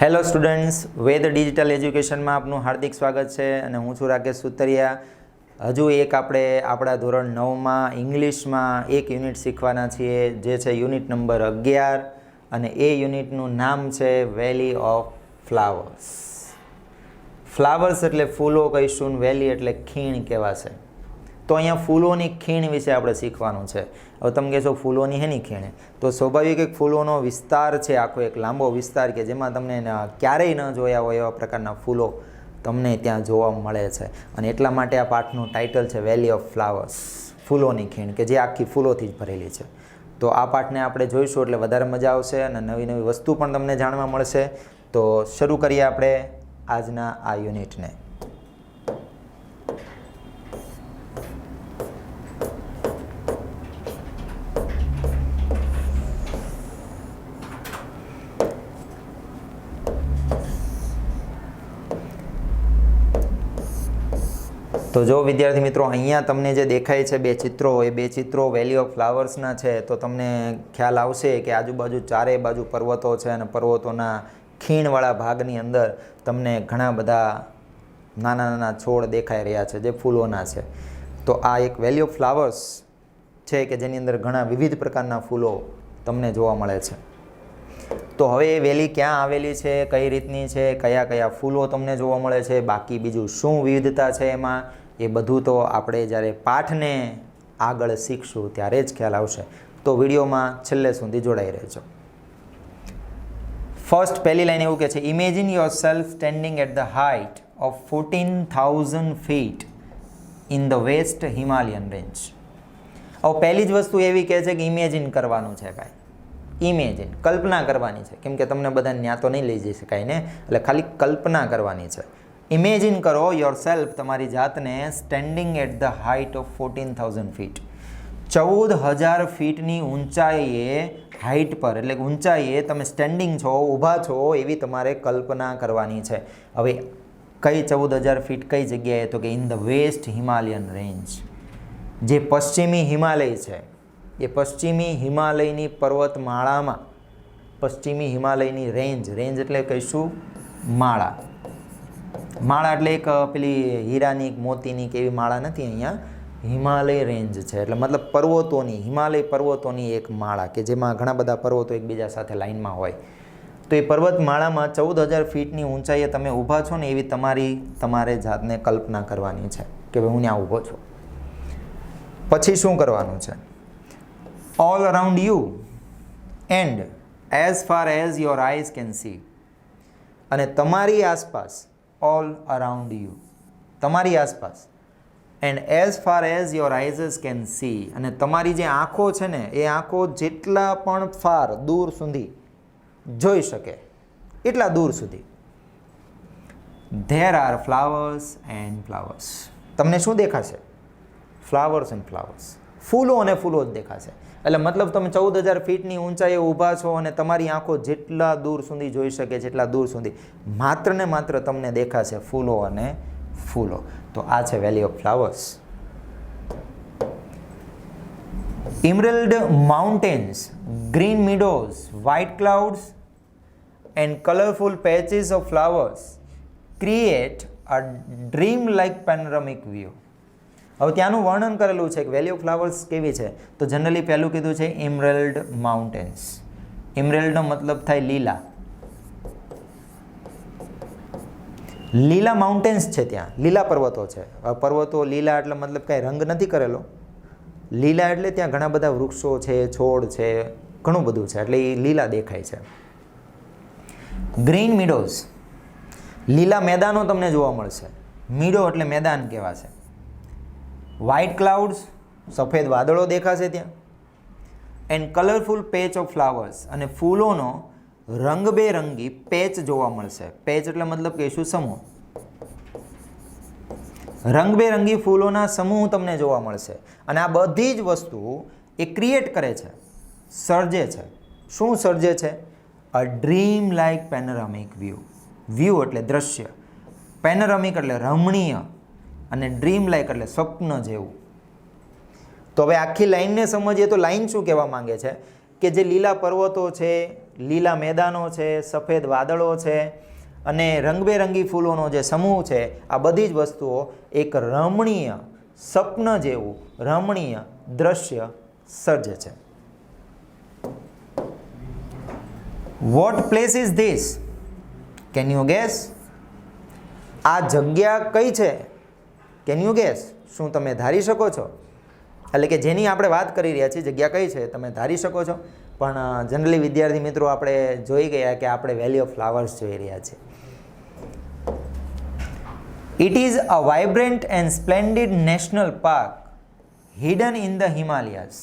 Hello students વેદ digital એજ્યુકેશનમાં આપનું હાર્દિક સ્વાગત છે અને હું છું રાકેશ સુતરિયા. હજુ એક આપણે આપણા ધોરણ નવમાં ઇંગ્લિશમાં એક યુનિટ શીખવાના છીએ, જે છે યુનિટ નંબર અગિયાર અને એ યુનિટનું નામ છે વેલી ઓફ ફ્લાવર્સ ફ્લાવર્સ એટલે ફૂલો કહીશું વેલી એટલે ખીણ કહેવાશે. તો અહીંયા ફૂલોની ખીણ વિશે આપણે શીખવાનું છે. હવે તમે કહેશો ફૂલોની હેની ખીણ? તો સ્વાભાવિક એક ફૂલોનો વિસ્તાર છે, આખો એક લાંબો વિસ્તાર કે જેમાં તમને ક્યારેય ન જોયા હોય એવા પ્રકારના ફૂલો તમને ત્યાં જોવા મળે છે. અને એટલા માટે આ પાઠનું ટાઇટલ છે વેલી ઓફ ફ્લાવર્સ ફૂલોની ખીણ કે જે આખી ફૂલોથી જ ભરેલી છે. તો આ પાઠને આપણે જોઈશું એટલે વધારે મજા આવશે અને નવી નવી વસ્તુ પણ તમને જાણવા મળશે. તો શરૂ કરીએ આપણે આજના આ યુનિટને. તો જો વિદ્યાર્થી મિત્રો, અહીંયા તમને જે દેખાય છે બે ચિત્રો, એ બે ચિત્રો વેલી ઓફ ફ્લાવર્સના છે. તો તમને ખ્યાલ આવશે કે આજુબાજુ ચારે બાજુ પર્વતો છે અને પર્વતોના ખીણવાળા ભાગની અંદર તમને ઘણા બધા નાના નાના છોડ દેખાઈ રહ્યા છે, જે ફૂલોના છે. તો આ એક વેલી ઓફ ફ્લાવર્સ છે કે જેની અંદર ઘણા વિવિધ પ્રકારના ફૂલો તમને જોવા મળે છે. તો હવે એ વેલી ક્યાં આવેલી છે, કઈ રીતની છે, કયા કયા ફૂલો તમને જોવા મળે છે, બાકી બીજું શું વિવિધતા છે એમાં, એ બધું તો આપણે જ્યારે પાઠને આગળ શીખશું ત્યારે જ ખ્યાલ આવશે. તો વિડીયોમાં છેલ્લે સુધી જોડાઈ રહેજો. ફર્સ્ટ પહેલી લાઈન એવું કે છે imagine yourself standing at the height of fourteen thousand feet in the west Himalayan range હવે પહેલી જ વસ્તુ એવી કહે છે કે ઇમેજિન કરવાનું છે ભાઈ. ઇમેજિન કલ્પના કરવાની છે. કેમ કે તમને બધાને ત્યાં તો નહીં લઈ જઈ શકાય ને? એટલે ખાલી કલ્પના કરવાની છે. ઇમેજિન કરો યોર સેલ્ફ તમારી જાતને standing at the height of fourteen thousand feet ચૌદ હજાર ફીટની ઊંચાઈએ હાઇટ પર, એટલે ઊંચાઈએ તમે સ્ટેન્ડિંગ છો, ઊભા છો એવી તમારે કલ્પના કરવાની છે. હવે કઈ ચૌદ હજાર ફીટ કઈ જગ્યાએ? તો કે in the west Himalayan range જે પશ્ચિમી હિમાલય છે એ પશ્ચિમી હિમાલયની પર્વતમાળામાં, પશ્ચિમી હિમાલયની રેન્જ રેન્જ એટલે કહીશું માળા. માળા એટલે એક પેલી હીરાની મોતીની કે એવી માળા નથી, અહીંયા હિમાલય રેન્જ છે. એટલે મતલબ પર્વતોની, હિમાલય પર્વતોની એક માળા કે જેમાં ઘણા બધા પર્વતો એકબીજા સાથે લાઇનમાં હોય. તો એ પર્વતમાળામાં ચૌદ હજાર ફીટની ઊંચાઈએ તમે ઊભા છો ને એવી તમારી, તમારે જાતને કલ્પના કરવાની છે કે ભાઈ હું ત્યાં ઊભો છું. પછી શું કરવાનું છે? All around you and as far as your eyes can see અને તમારી આસપાસ ઓલ અરાઉન્ડ યુ તમારી આસપાસ. And as far as your eyes can see અને તમારી જે આંખો છે ને, એ આંખો જેટલા પણ ફાર દૂર સુધી જોઈ શકે, એટલા દૂર સુધી. There are flowers and flowers તમને શું દેખાશે? ફ્લાવર્સ એન્ડ ફ્લાવર્સ ફૂલો અને ફૂલો જ દેખાશે. એટલે મતલબ તમે ચૌદ હજાર ફીટની ઊંચાઈએ ઊભા છો અને તમારી આંખો જેટલા દૂર સુધી જોઈ શકે જેટલા દૂર સુધી. માત્ર ને માત્ર તમને દેખાશે ફૂલો અને ફૂલો. તો આ છે valley of flowers emerald mountains green meadows white clouds and colourful patches of flowers create a dream like panoramic view હવે ત્યાંનું વર્ણન કરેલું છે કે વેલી ઓફ ફ્લાવર્સ કેવી છે? તો જનરલી પહેલું કીધું છે ઇમરેલ્ડ માઉન્ટેન્સ ઇમરેલ્ડનો મતલબ થાય લીલા. લીલા માઉન્ટેન્સ છે ત્યાં. લીલા પર્વતો છે. પર્વતો લીલા એટલે મતલબ કાંઈ રંગ નથી કરેલો. લીલા એટલે ત્યાં ઘણા બધા વૃક્ષો છે, છોડ છે, ઘણું બધું છે. એટલે એ લીલા દેખાય છે. ગ્રીન મીડોઝ લીલા મેદાનો તમને જોવા મળશે. મીડો એટલે મેદાન કહેવાશે. વ્હાઇટ ક્લાઉડ્સ સફેદ વાદળો દેખાશે ત્યાં. And colourful patch of flowers અને ફૂલોનો રંગબેરંગી પેચ જોવા મળશે. પેચ એટલે મતલબ કે શું? સમૂહ. રંગબેરંગી ફૂલોના સમૂહ તમને જોવા મળશે. અને આ બધી જ વસ્તુ એ ક્રિએટ કરે છે. સર્જે છે. શું સર્જે છે? A dream like panoramic view view એટલે દ્રશ્ય. પેનોરામિક એટલે રમણીય. અને ડ્રીમ લાઇક એટલે સ્વપ્ન જેવું. તો હવે આખી લાઈનને સમજીએ તો લાઈન શું કહેવા માંગે છે? કે જે લીલા પર્વતો છે, લીલા મેદાનો છે, સફેદ વાદળો છે, અને રંગબેરંગી ફૂલોનો જે સમૂહ છે, આ બધી જ વસ્તુઓ એક રમણીય સ્વપ્ન જેવું, રમણીય દ્રશ્ય સર્જે છે. What place is this can you guess આ જગ્યા કઈ છે? કેન યુ ગેસ શું તમે ધારી શકો છો? એટલે કે જેની આપણે વાત કરી રહ્યા છીએ, જગ્યા કઈ છે, તમે ધારી શકો છો. પણ જનરલી વિદ્યાર્થી મિત્રો આપણે જોઈ ગયા કે આપણે વેલી ઓફ ફ્લાવર્સ જોઈ રહ્યા છીએ. It is a vibrant and splendid national park hidden in the Himalayas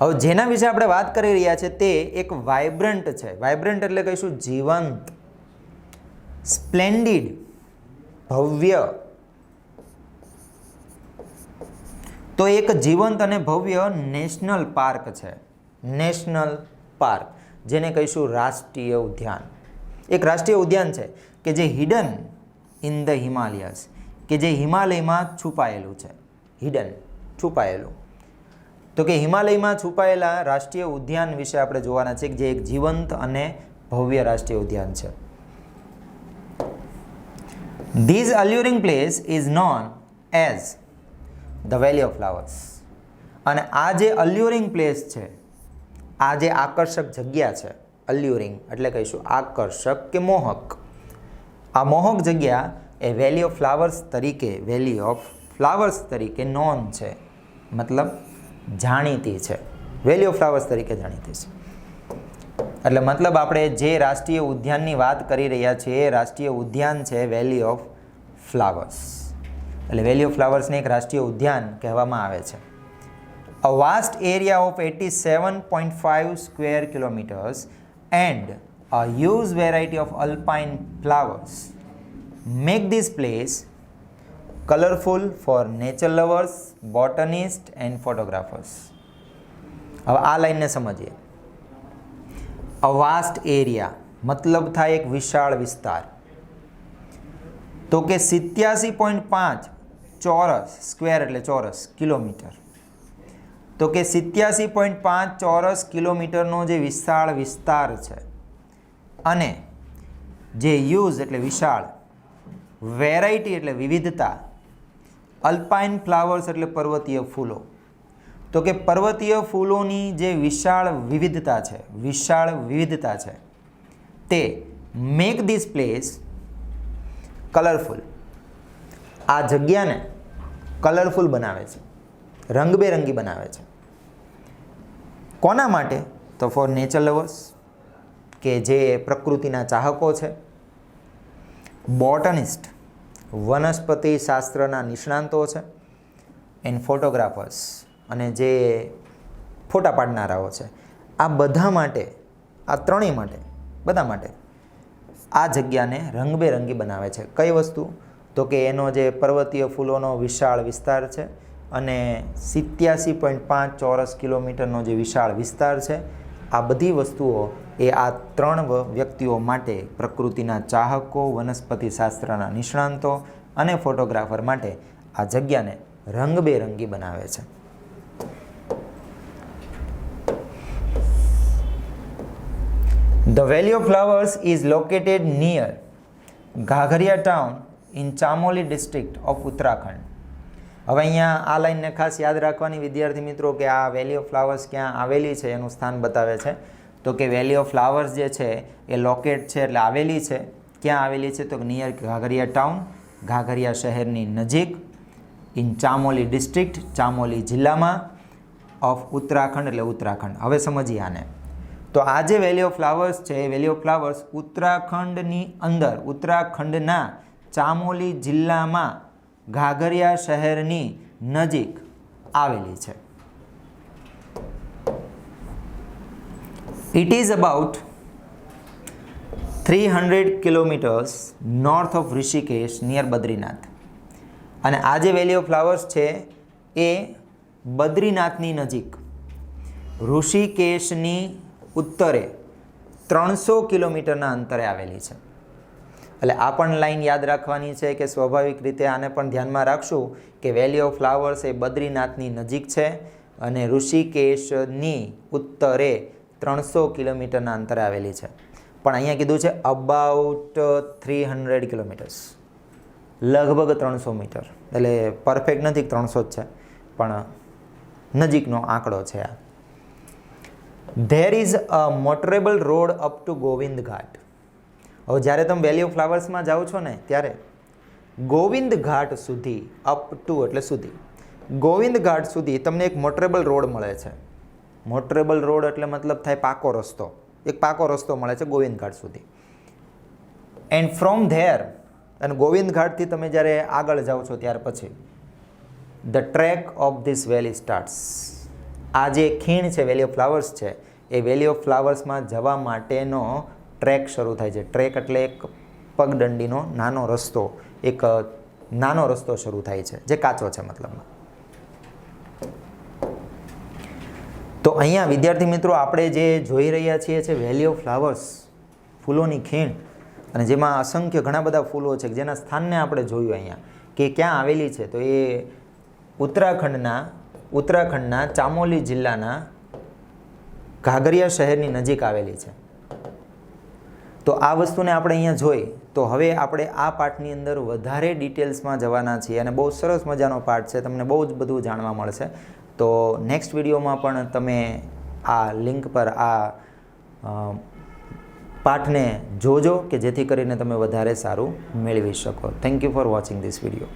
હવે જેના વિશે આપણે વાત કરી રહ્યા છીએ તે એક વાઇબ્રન્ટ છે. વાઇબ્રન્ટ એટલે કહીશું જીવંત સ્પ્લેન્ડિડ ભવ્ય. તો એક જીવંત અને ભવ્ય નેશનલ પાર્ક છે. National park. જેને કહીશું રાષ્ટ્રીય ઉદ્યાન. એક રાષ્ટ્રીય ઉદ્યાન છે કે જે હિડન ઇન ધ હિમાલયસ કે જે હિમાલયમાં છુપાયેલું છે. હિડન છુપાયેલું. તો કે હિમાલયમાં છુપાયેલા રાષ્ટ્રીય ઉદ્યાન વિશે આપણે જોવાના છે કે જે એક જીવંત અને ભવ્ય રાષ્ટ્રીય ઉદ્યાન છે. These alluring place is known as the valley of flowers અને આ જે અલ્યુરિંગ પ્લેસ છે, આ જે આકર્ષક જગ્યા છે અલ્યુરિંગ એટલે કહીશું આકર્ષક કે મોહક. આ મોહક જગ્યા એ વેલી ઓફ ફ્લાવર્સ તરીકે વેલી ઓફ ફ્લાવર્સ તરીકે નોન છે. મતલબ જાણીતી છે. વેલી ઓફ ફ્લાવર્સ તરીકે જાણીતી છે. એટલે મતલબ આપણે જે રાષ્ટ્રીય ઉદ્યાનની વાત કરી રહ્યા છીએ, એ રાષ્ટ્રીય ઉદ્યાન છે વેલી ઓફ ફ્લાવર્સ એટલે વેલી ઓફ ફ્લાવર્સને એક રાષ્ટ્રીય ઉદ્યાન કહેવામાં આવે છે. A vast area of eighty seven point five square kilometres and a huge variety of alpine flowers make this place colourful for nature lovers botanist and photographers હવે આ લાઈનને સમજીએ. અ વાસ્ટ એરિયા મતલબ થાય એક વિશાળ વિસ્તાર. તો કે સિત્યાસી પોઈન્ટ પાંચ ચોરસ સ્ક્વેર એટલે ચોરસ કિલોમીટર. તો કે સિત્યાસી પોઈન્ટ પાંચ ચોરસ કિલોમીટરનો જે વિશાળ વિસ્તાર છે, અને જે યુઝ એટલે વિશાળ, વેરાયટી એટલે વિવિધતા, અલ્પાઇન ફ્લાવર્સ એટલે પર્વતીય ફૂલો. તો કે પર્વતીય ફૂલોની જે વિશાળ વિવિધતા છે, વિશાળ વિવિધતા છે, તે મેક ધીસ પ્લેસ કલરફુલ આ જગ્યાને કલરફુલ બનાવે છે, રંગબેરંગી બનાવે છે. કોના માટે? તો ફોર નેચર લવર્સ કે જે પ્રકૃતિના ચાહકો છે બોટનિસ્ટ વનસ્પતિ શાસ્ત્રના નિષ્ણાંતો છે એન્ડ ફોટોગ્રાફર્સ અને જે ફોટા પાડનારાઓ છે, આ બધા માટે, આ ત્રણેય માટે, બધા માટે આ જગ્યાને રંગબેરંગી બનાવે છે. કઈ વસ્તુ? તો કે એનો જે પર્વતીય ફૂલોનો વિશાળ વિસ્તાર છે અને સિત્યાસી પોઈન્ટ પાંચ ચોરસ કિલોમીટરનો જે વિશાળ વિસ્તાર છે, આ બધી વસ્તુઓ એ આ ત્રણ વ્યક્તિઓ માટે પ્રકૃતિના ચાહકો વનસ્પતિ શાસ્ત્રના નિષ્ણાંતો અને ફોટોગ્રાફર માટે આ જગ્યાને રંગબેરંગી બનાવે છે. The Valley of Flowers is located near Ghagharia town in Chamoli district of Uttarakhand. હવે અહીંયા આ લાઈનને ખાસ યાદ રાખવાની વિદ્યાર્થી મિત્રો કે આ વેલી ઓફ ફ્લાવર્સ ક્યાં આવેલી છે એનું સ્થાન બતાવે છે. તો કે વેલી ઓફ ફ્લાવર્સ જે છે એ લોકેટ છે એટલે આવેલી છે. ક્યાં આવેલી છે? તો નિયર ઘાઘરિયા ટાઉન ઘાઘરિયા શહેરની નજીક ઇન ચામોલી ડિસ્ટ્રિક્ટ ચામોલી જિલ્લામાં ઓફ ઉત્તરાખંડ એટલે ઉત્તરાખંડ. હવે સમજીએ આને. તો આ જે વેલી ઓફ ફ્લાવર્સ છે, એ વેલી ઓફ ફ્લાવર્સ ઉત્તરાખંડની અંદર, ઉત્તરાખંડના ચામોલી જિલ્લામાં ઘાઘરિયા શહેરની નજીક આવેલી છે. It is about three hundred kilometres north of Rishikesh near Badrinath અને આ જે વેલી ઓફ ફ્લાવર્સ છે, એ બદ્રીનાથની નજીક, ઋષિકેશની ઉત્તરે ત્રણસો કિલોમીટરના અંતરે આવેલી છે. એટલે આ પણ લાઈન યાદ રાખવાની છે કે સ્વાભાવિક રીતે આને પણ ધ્યાનમાં રાખશું કે વેલી ઓફ ફ્લાવર્સ એ બદ્રીનાથની નજીક છે અને ઋષિકેશની ઉત્તરે ત્રણસો કિલોમીટરના અંતરે આવેલી છે. પણ અહીંયા કીધું છે અબાઉટ થ્રી હંડ્રેડ કિલોમીટર્સ લગભગ ત્રણસો મીટર. એટલે પરફેક્ટ નથી ત્રણસો જ છે, પણ નજીકનો આંકડો છે આ. There is a motorable road up to Govind Ghat હવે જ્યારે તમે વેલી ઓફ ફ્લાવર્સમાં જાઓ છો ને, ત્યારે ગોવિંદ ઘાટ સુધી અપ ટુ એટલે સુધી ગોવિંદ ઘાટ સુધી તમને એક મોટરેબલ રોડ મળે છે. મોટરેબલ રોડ એટલે મતલબ થાય પાકો રસ્તો. એક પાકો રસ્તો મળે છે ગોવિંદ ઘાટ સુધી. એન્ડ ફ્રોમ ધેર અને ગોવિંદ ઘાટથી તમે જ્યારે આગળ જાઓ છો ત્યાર પછી the track of this valley starts આ જે ખીણ છે વેલી ઓફ ફ્લાવર્સ છે, એ વેલી ઓફ ફ્લાવર્સમાં જવા માટેનો ટ્રેક શરૂ થાય છે. ટ્રેક એટલે એક પગદંડીનો નાનો રસ્તો, એક નાનો રસ્તો શરૂ થાય છે, જે કાચો છે મતલબમાં. તો અહીંયા વિદ્યાર્થી મિત્રો, આપણે જે જોઈ રહ્યા છીએ છે વેલી ઓફ ફ્લાવર્સ ફૂલોની ખીણ, અને જેમાં અસંખ્ય ઘણા બધા ફૂલો છે, જેના સ્થાનને આપણે જોયું અહીંયા, કે ક્યાં આવેલી છે, તો એ ઉત્તરાખંડના ઉત્તરાખંડના ચામોલી જિલ્લાના ઘાઘરિયા શહેરની નજીક આવેલી છે. તો આ વસ્તુને આપણે અહીંયા જોઈ, તો હવે આપણે આ પાઠની અંદર વધારે ડિટેલ્સમાં જવાના છીએ અને બહુ સરસ મજાનો પાઠ છે, તમને બહુ જ બધું જાણવા મળશે. તો નેક્સ્ટ વિડીયોમાં પણ તમે આ લિંક પર આ પાઠને જોજો કે જેથી કરીને તમે વધારે સારું મેળવી શકો. Thank you for watching this video